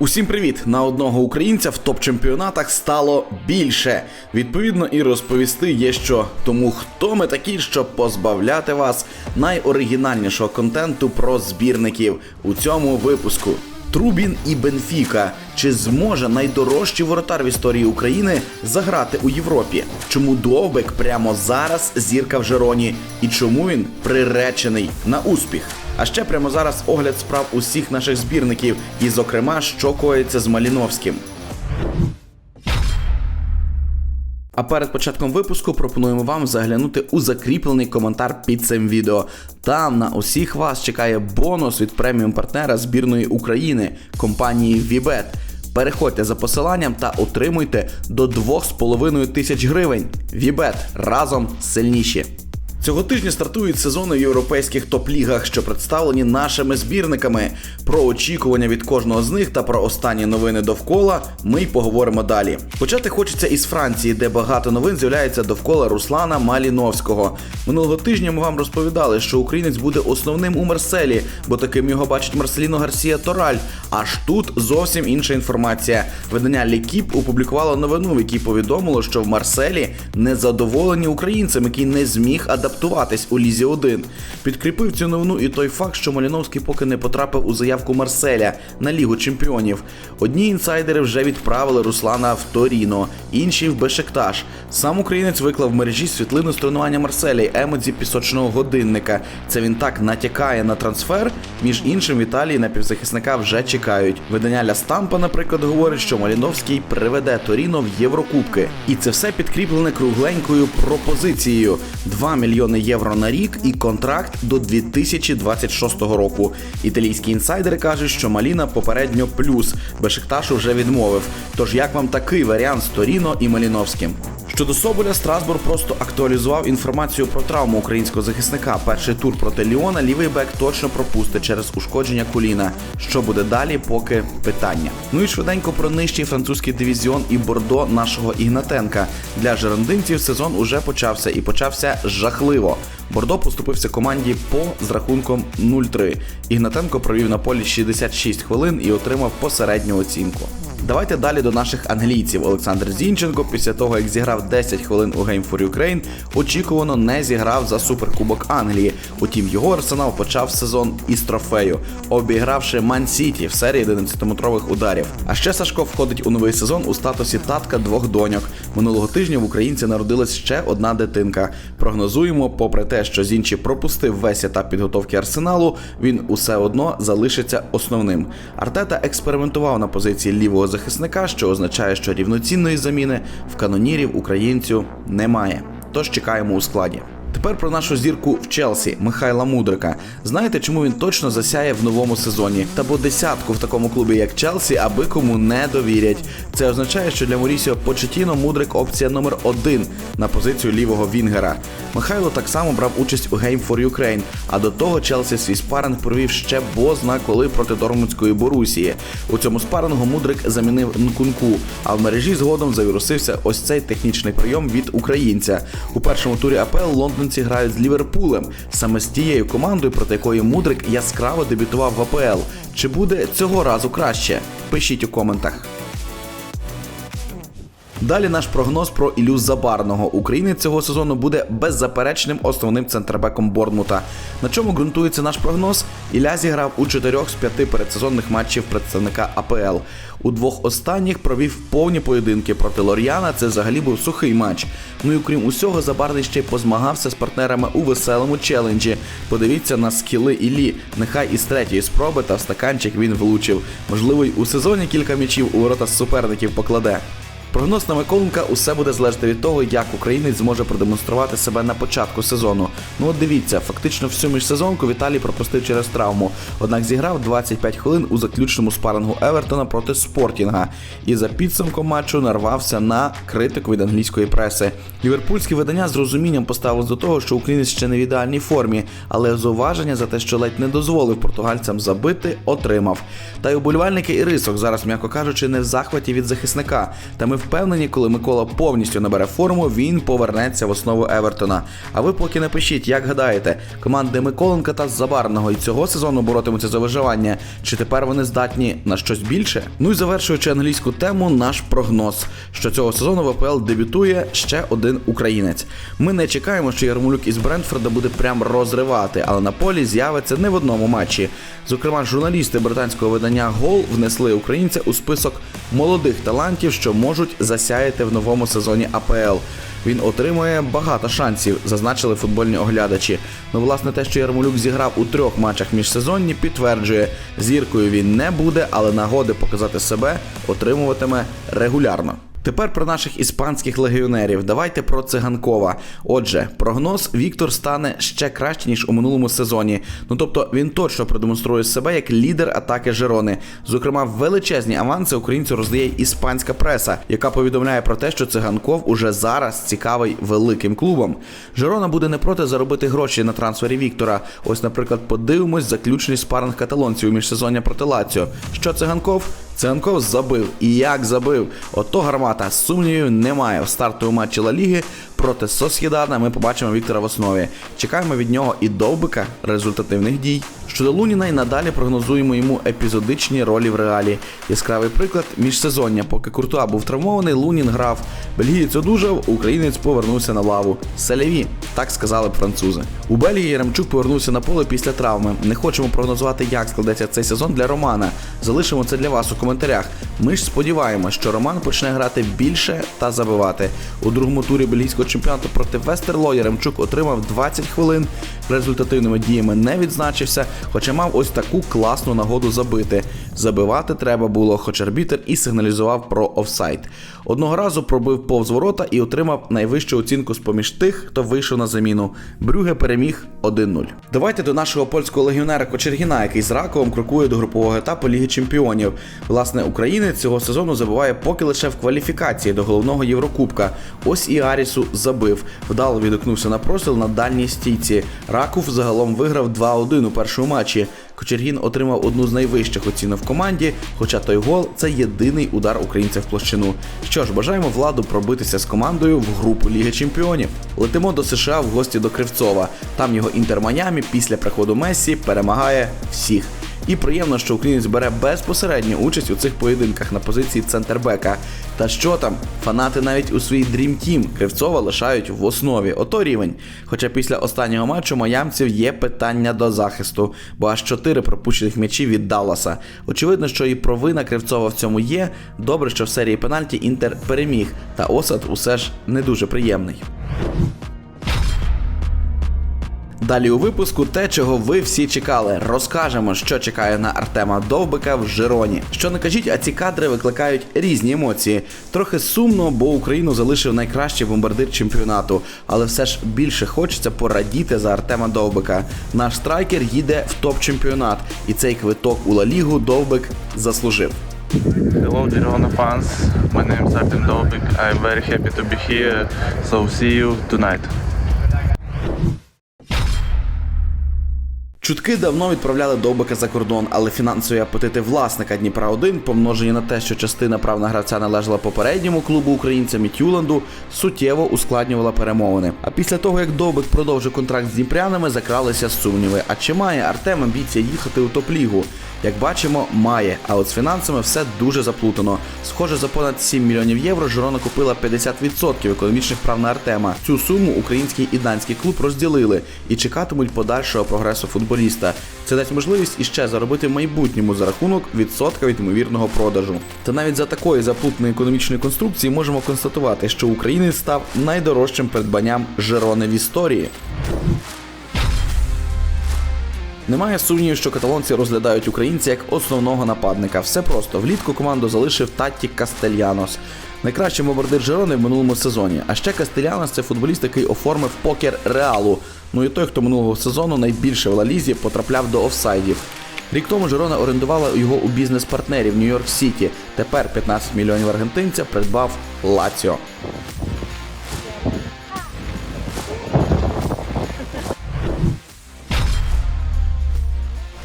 Усім привіт! На одного українця в топ-чемпіонатах стало більше. Відповідно, і розповісти є що. Тому хто ми такі, щоб позбавляти вас найоригінальнішого контенту про збірників у цьому випуску. Трубін і Бенфіка. Чи зможе найдорожчий воротар в історії України заграти у Європі? Чому Довбек прямо зараз зірка в Жероні? І чому він приречений на успіх? А ще прямо зараз огляд справ усіх наших збірників, і, зокрема, що коїться з Маліновським. А перед початком випуску пропонуємо вам заглянути у закріплений коментар під цим відео. Там на усіх вас чекає бонус від преміум партнера збірної України компанії Vibet. Переходьте за посиланням та отримуйте до 2,5 тисяч гривень. Вібет разом сильніші. Цього тижня стартують сезони в європейських топ-лігах, що представлені нашими збірниками. Про очікування від кожного з них та про останні новини довкола ми й поговоримо далі. Почати хочеться із Франції, де багато новин з'являється довкола Руслана Маліновського. Минулого тижня ми вам розповідали, що українець буде основним у Марселі, бо таким його бачить Марселіно Гарсія Тораль. Аж тут зовсім інша інформація. Видання Лікіп опублікувало новину, в якій повідомило, що в Марселі незадоволені українцем, який не зміг адаптуватись у Лізі 1. Підкріпив цю новину і той факт, що Маліновський поки не потрапив у заявку Марселя на Лігу Чемпіонів. Одні інсайдери вже відправили Руслана в Торіно, інші в Бешектаж. Сам українець виклав в мережі світлину з тренування Марселя й емодзі пісочного годинника. Це він так натякає на трансфер. Між іншим, в Італії на півзахисника вже чекають. Видання Ля Стампа, наприклад, говорить, що Маліновський приведе Торіно в Єврокубки. І це все підкріплене кругленькою пропозицією: 2 мільйони євро на рік і контракт до 2026 року. Італійські інсайдери кажуть, що Маліна попередньо плюс. Бешикташ вже відмовив. Тож як вам такий варіант з Торіно і Маліновським? Щодо Соболя, Страсбург просто актуалізував інформацію про травму українського захисника. Перший тур проти Ліона лівий бек точно пропустить через ушкодження коліна. Що буде далі, поки питання. Ну і швиденько про нижчий французький дивізіон і бордо нашого Ігнатенка. Для жерондинців сезон уже почався і почався жахливо. Бордо поступився команді по з рахунком 0-3. Ігнатенко провів на полі 66 хвилин і отримав посередню оцінку. Давайте далі до наших англійців. Олександр Зінченко, після того як зіграв 10 хвилин у Game for Ukraine, очікувано не зіграв за суперкубок Англії. Утім, його арсенал почав сезон із трофею, обігравши Ман Сіті в серії 11-метрових ударів. А ще Сашко входить у новий сезон у статусі татка двох доньок. Минулого тижня в українці народилась ще одна дитинка. Прогнозуємо, попри те, що Зінчі пропустив весь етап підготовки арсеналу, він усе одно залишиться основним. Артета експериментував на позиції лівого захисника, що означає, що рівноцінної заміни в канонірів українцю немає. Тож чекаємо у складі. Тепер про нашу зірку в Челсі Михайла Мудрика. Знаєте, чому він точно засяє в новому сезоні? Та бо десятку в такому клубі, як Челсі, аби кому не довірять. Це означає, що для Морісіо Почетіно Мудрик опція номер один на позицію лівого Вінгера. Михайло так само брав участь у Game for Ukraine, а до того Челсі свій спаринг провів ще бозна коли проти Дормутської Борусії. У цьому спарингу Мудрик замінив Нкунку, а в мережі згодом завірусився ось цей технічний прийом від українця. У першому турі АПЛ лондонці грають з Ліверпулем, саме з тією командою, проти якої Мудрик яскраво дебютував в АПЛ. Чи буде цього разу краще? Пишіть у коментах. Далі наш прогноз про Ілю Забарного. Українець цього сезону буде беззаперечним основним центрбеком Борнмута. На чому ґрунтується наш прогноз? Ілля зіграв у чотирьох з п'яти передсезонних матчів представника АПЛ. У двох останніх провів повні поєдинки проти Лор'яна. Це взагалі був сухий матч. Ну і окрім усього, Забарний ще й позмагався з партнерами у веселому челенджі. Подивіться на скіли Іллі. Нехай із третьої спроби та в стаканчик він влучив. Можливо, й у сезоні кілька м'ячів у ворота суперників покладе. Прогноз на Миколенка усе буде залежати від того, як українець зможе продемонструвати себе на початку сезону. Ну от дивіться, фактично всю міжсезонку Віталій пропустив через травму. Однак зіграв 25 хвилин у заключному спарингу Евертона проти Спортінга і за підсумком матчу нарвався на критику від англійської преси. Ліверпульське видання з розумінням поставилось до того, що українець ще не в ідеальній формі, але зауваження за те, що ледь не дозволив португальцям забити, отримав. Та й уболівальники і рисок зараз, м'яко кажучи, не в захваті від захисника. Та ми впевнені, коли Микола повністю набере форму, він повернеться в основу Евертона. А ви поки напишіть, як гадаєте, команди Миколенка та Забарного і цього сезону боротимуться за виживання, чи тепер вони здатні на щось більше? Ну і завершуючи англійську тему, наш прогноз, що цього сезону в АПЛ дебютує ще один українець. Ми не чекаємо, що Ярмолюк із Брентфорда буде прям розривати, але на полі з'явиться не в одному матчі. Зокрема, журналісти британського видання Гол внесли українця у список молодих талантів, що можуть засяяти в новому сезоні АПЛ. Він отримує багато шансів, зазначили футбольні оглядачі. Ну, власне, те, що Ярмолюк зіграв у трьох матчах міжсезонні, підтверджує, зіркою він не буде, але нагоди показати себе отримуватиме регулярно. Тепер про наших іспанських легіонерів. Давайте про циганкова. Отже, прогноз Віктор стане ще краще ніж у минулому сезоні. Ну тобто він точно продемонструє себе як лідер атаки Жерони. Зокрема, величезні аванси українцю роздає іспанська преса, яка повідомляє про те, що циганков уже зараз цікавий великим клубом. Жерона буде не проти заробити гроші на трансфері Віктора. Ось, наприклад, подивимось заключний спаринг каталонців у міжсезоння проти Лаціо. Що циганков? Циганков забив. І як забив? Ото гармата. Сумнівів немає. В стартовому матчі Ла Ліги проти Сосєдада ми побачимо Віктора в основі. Чекаємо від нього і довбика результативних дій. Щодо Луніна і надалі прогнозуємо йому епізодичні ролі в реалі. Яскравий приклад міжсезоння, поки Куртуа був травмований, Лунін грав. Бельгієць одужав, українець повернувся на лаву. Селяві, так сказали б французи. У Бельгії Яремчук повернувся на поле після травми. Не хочемо прогнозувати, як складеться цей сезон для Романа. Залишимо це для вас у коментарях. Ми ж сподіваємось, що Роман почне грати більше та забивати. У другому турі бельгійського чемпіонату проти Вестерло Яремчук отримав 20 хвилин. Результативними діями не відзначився, хоча мав ось таку класну нагоду забити. Забивати треба було, хоч арбітер і сигналізував про офсайд. Одного разу пробив повз ворота і отримав найвищу оцінку з поміж тих, хто вийшов на заміну. Брюге переміг 1-0. Давайте до нашого польського легіонера Кочергіна, який з Раковом крокує до групового етапу Ліги Чемпіонів. Власне, українець цього сезону забиває поки лише в кваліфікації до головного Єврокубка. Ось і Арісу забив. Вдало відгукнувся на простріл на дальній стійці. Раков загалом виграв 2-1 у першому матчі. Кочергін отримав одну з найвищих оцінок в команді, хоча той гол це єдиний удар українця в площину. Що ж, бажаємо владу пробитися з командою в групу Ліги Чемпіонів. Летимо до США в гості до Кривцова. Там його інтер Майамі після приходу Мессі перемагає всіх. І приємно, що українець бере безпосередню участь у цих поєдинках на позиції центрбека. Та що там, фанати навіть у своїй Dream Team Кривцова лишають в основі. Ото рівень. Хоча після останнього матчу маямців є питання до захисту, бо аж чотири пропущених м'ячі від Далласа. Очевидно, що і провина Кривцова в цьому є. Добре, що в серії пенальті Інтер переміг, та осад усе ж не дуже приємний. Далі у випуску те, чого ви всі чекали. Розкажемо, що чекає на Артема Довбика в Жироні. Що не кажіть, а ці кадри викликають різні емоції. Трохи сумно, бо Україну залишив найкращий бомбардир чемпіонату, але все ж більше хочеться порадіти за Артема Довбика. Наш страйкер їде в топ-чемпіонат, і цей квиток у Ла Лігу Довбик заслужив. Hello, Girona fans. My name is Artem Dobik. I'm very happy to be here. So see you tonight. Чутки давно відправляли Довбика за кордон, але фінансові апетити власника Дніпра 1 помножені на те, що частина прав на гравця належала попередньому клубу українця Мітюланду, суттєво ускладнювала перемовини. А після того, як Довбик продовжив контракт з дніпрянами, закралися сумніви. А чи має Артем амбіція їхати у топ-лігу? Як бачимо, має, а от з фінансами все дуже заплутано. Схоже, за понад 7 мільйонів євро Жирона купила 50% економічних прав на Артема. Цю суму український і данський клуб розділили і чекатимуть подальшого прогресу футболіста. Це дасть можливість іще заробити в майбутньому за рахунок відсотка від ймовірного продажу. Та навіть за такої заплутаної економічної конструкції можемо констатувати, що українець став найдорожчим придбанням Жирони в історії. Немає сумнівів, що каталонці розглядають українця як основного нападника. Все просто влітку команду залишив Татті Кастельянос. Найкращий бомбардир Жерони в минулому сезоні. А ще Кастелянос це футболіст, який оформив покер Реалу. Ну і той, хто минулого сезону найбільше в Лалізі потрапляв до офсайдів. Рік тому Жерона орендувала його у бізнес-партнерів Нью-Йорк Сіті. Тепер 15 мільйонів аргентинця придбав Лаціо.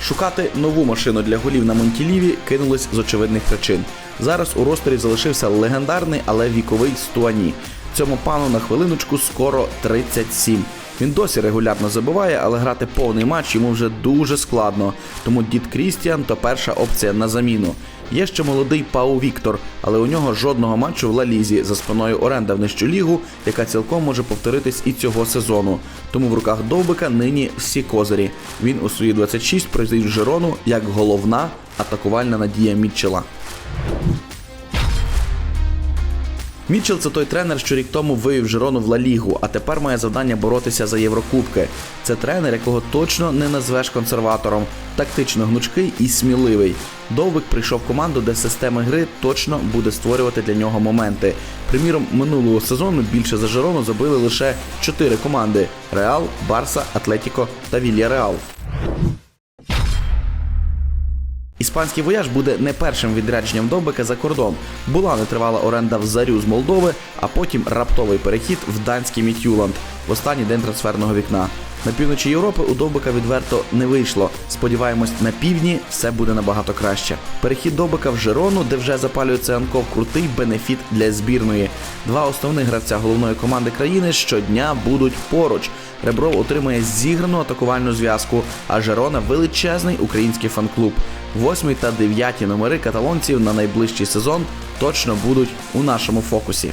Шукати нову машину для голів на Монтіліві кинулись з очевидних причин. Зараз у ростері залишився легендарний, але віковий Стуані. Цьому пану на хвилиночку скоро 37. Він досі регулярно забиває, але грати повний матч йому вже дуже складно. Тому дід Крістіан то перша опція на заміну. Є ще молодий Пау Віктор, але у нього жодного матчу в Лалізі за спиною оренда в нижчу лігу, яка цілком може повторитись і цього сезону. Тому в руках Довбика нині всі козирі. Він у свої 26 приїздить в Жирону як головна атакувальна надія Мітчела. Мітчел це той тренер, що рік тому вивів Жирону в Ла Лігу, а тепер має завдання боротися за Єврокубки. Це тренер, якого точно не назвеш консерватором, тактично гнучкий і сміливий. Довбик прийшов в команду, де система гри точно буде створювати для нього моменти. Приміром, минулого сезону більше за Жирону забили лише чотири команди: Реал, Барса, Атлетіко та Вільяреал. Іспанський вояж буде не першим відрядженням Довбика за кордон. Була нетривала оренда в зарю з Молдови, а потім раптовий перехід в данський Мітюланд в останній день трансферного вікна. На півночі Європи у Довбика відверто не вийшло. Сподіваємось, на півдні все буде набагато краще. Перехід Довбика в Жирону, де вже запалюється Анков, крутий бенефіт для збірної. Два основних гравця головної команди країни щодня будуть поруч. Ребров отримає зіграну атакувальну зв'язку, а Жерона величезний український фан-клуб. Восьмий та дев'яті номери каталонців на найближчий сезон точно будуть у нашому фокусі.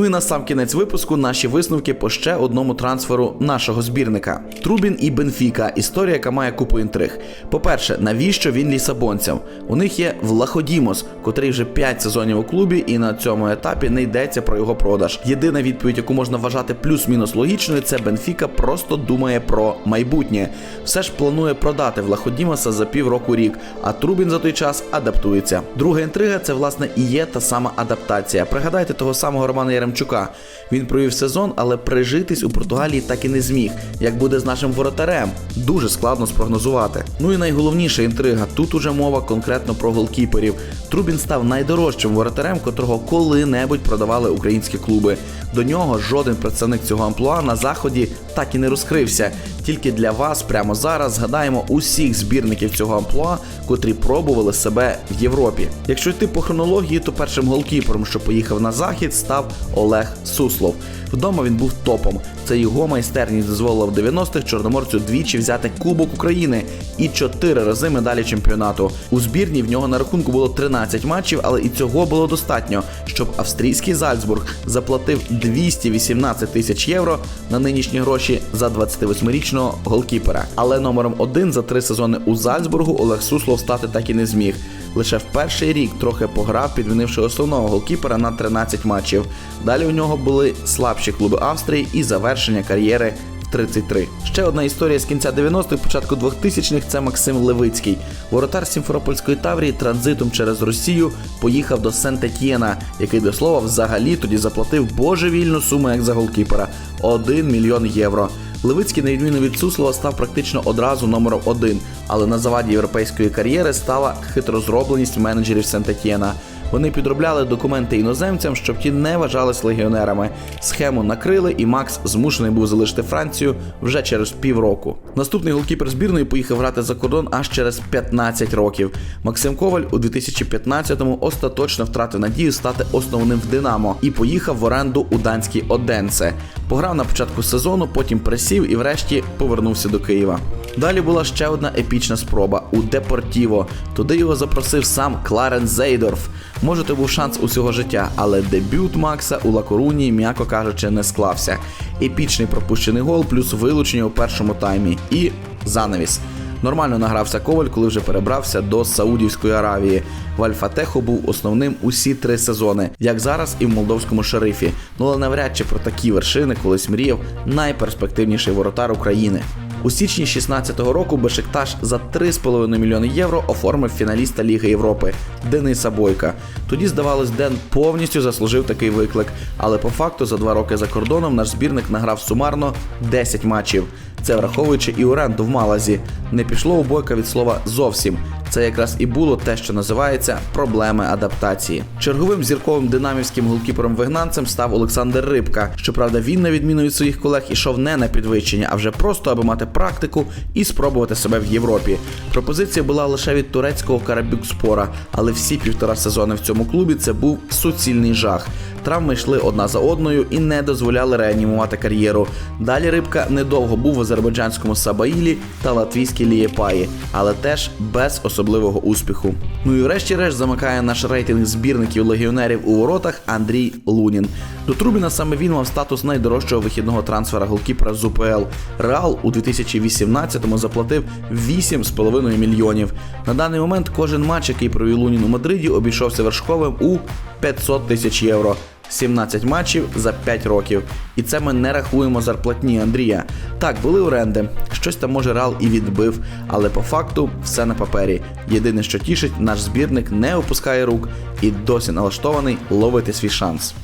Ну і на сам кінець випуску наші висновки по ще одному трансферу нашого збірника. Трубін і Бенфіка. Історія, яка має купу інтриг. По-перше, навіщо він лісабонцям? У них є Влаходімос, котрий вже 5 сезонів у клубі, і на цьому етапі не йдеться про його продаж. Єдина відповідь, яку можна вважати плюс-мінус логічною, це Бенфіка просто думає про майбутнє. Все ж планує продати Влаходімоса за півроку рік, а Трубін за той час адаптується. Друга інтрига це власне і є та сама адаптація. Пригадайте того самого Романа Яремчука. Він провів сезон, але прижитись у Португалії так і не зміг. Як буде з нашим воротарем, дуже складно спрогнозувати. Ну і найголовніша інтрига тут уже мова конкретно про голкіперів. Трубін став найдорожчим воротарем, котрого коли-небудь продавали українські клуби. До нього жоден представник цього амплуа на заході так і не розкрився. Тільки для вас прямо зараз згадаємо усіх збірників цього амплуа, котрі пробували себе в Європі. Якщо йти по хронології, то першим голкіпером, що поїхав на захід, став Олег Суслов. Вдома він був топом. Це його майстерність дозволила в 90-х чорноморцю двічі взяти Кубок України і чотири рази медалі чемпіонату. У збірні в нього на рахунку було 13 матчів, але і цього було достатньо, щоб австрійський Зальцбург заплатив 218 тисяч євро на нинішні гроші за 28-річного голкіпера. Але номером один за три сезони у Зальцбургу Олег Суслов стати так і не зміг. Лише в перший рік трохи пограв, підмінивши основного голкіпера на 13 матчів. Далі у нього були слабші клуби Австрії і завершення кар'єри в 33. Ще одна історія з кінця 90-х, початку 2000-х – це Максим Левицький. Воротар Сімферопольської Таврії транзитом через Росію поїхав до Сент-Етьєна, який до слова взагалі тоді заплатив божевільну суму як за голкіпера 1 мільйон євро. Левицький, на відміну від Суслова, став практично одразу номером один, але на заваді європейської кар'єри стала хитрозробленість менеджерів Сент-Етьєна. Вони підробляли документи іноземцям, щоб ті не вважались легіонерами. Схему накрили, і Макс змушений був залишити Францію вже через півроку. Наступний голкіпер збірної поїхав грати за кордон аж через 15 років. Максим Коваль у 2015-му остаточно втратив надію стати основним в Динамо і поїхав в оренду у данський Оденсе. Пограв на початку сезону, потім присів і врешті повернувся до Києва. Далі була ще одна епічна спроба у Депортіво. Туди його запросив сам Кларен Зейдорф. Може, то був шанс усього життя, але дебют Макса у Лакоруні, м'яко кажучи, не склався. Епічний пропущений гол, плюс вилучення у першому таймі і занавіс. Нормально награвся Коваль, коли вже перебрався до Саудівської Аравії. В Альфатеху був основним усі три сезони, як зараз і в молдовському шерифі. Ну але навряд чи про такі вершини колись мріяв найперспективніший воротар України. У січні 16-го року Бешикташ за 3,5 мільйони євро оформив фіналіста Ліги Європи Дениса Бойка. Тоді, здавалось, Ден повністю заслужив такий виклик, але по факту за два роки за кордоном наш збірник награв сумарно 10 матчів. Це враховуючи і оренду в Малазі. Не пішло у бойка від слова зовсім. Це якраз і було те, що називається проблеми адаптації. Черговим зірковим динамівським голкіпером-вигнанцем став Олександр Рибка. Щоправда, він, на відміну від своїх колег, ішов не на підвищення, а вже просто аби мати практику і спробувати себе в Європі. Пропозиція була лише від турецького Карабюкспора, але всі півтора сезони в цьому клубі це був суцільний жах. Травми йшли одна за одною і не дозволяли реанімувати кар'єру. Далі рибка недовго був азербайджанському Сабаїлі та латвійській Лієпаї, але теж без особливого успіху. Ну і врешті-решт замикає наш рейтинг збірників легіонерів у воротах Андрій Лунін. До Трубіна саме він мав статус найдорожчого вихідного трансфера голкіпера з УПЛ. Реал у 2018-му заплатив 8,5 мільйонів. На даний момент кожен матч, який провів Лунін у Мадриді, обійшовся вершковим у 500 тисяч євро. 17 матчів за 5 років. І це ми не рахуємо зарплатні Андрія. Так, були оренди, щось там може Рал і відбив, але по факту все на папері. Єдине, що тішить, наш збірник не опускає рук і досі налаштований ловити свій шанс.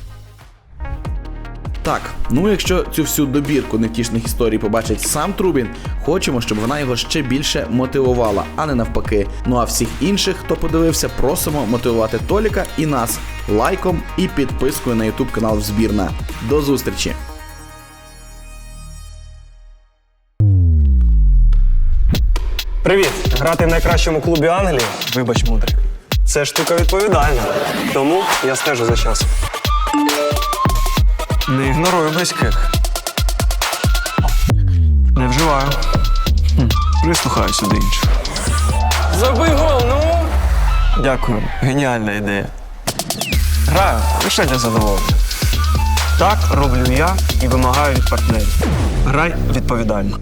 Так, ну якщо цю всю добірку невтішних історій побачить сам Трубін, хочемо, щоб вона його ще більше мотивувала, а не навпаки. Ну а всіх інших, хто подивився, просимо мотивувати Толіка і нас лайком і підпискою на YouTube канал Збірна. До зустрічі! Привіт! Грати в найкращому клубі Англії, вибач, мудрик. Це штука відповідальна. Тому я стежу за часом. Не ігнорую близьких. Не вживаю. Прислухаюся до інших. Забий гол, ну! Дякую, геніальна ідея. Граю лише для задоволення. Так роблю я і вимагаю від партнерів. Грай відповідально.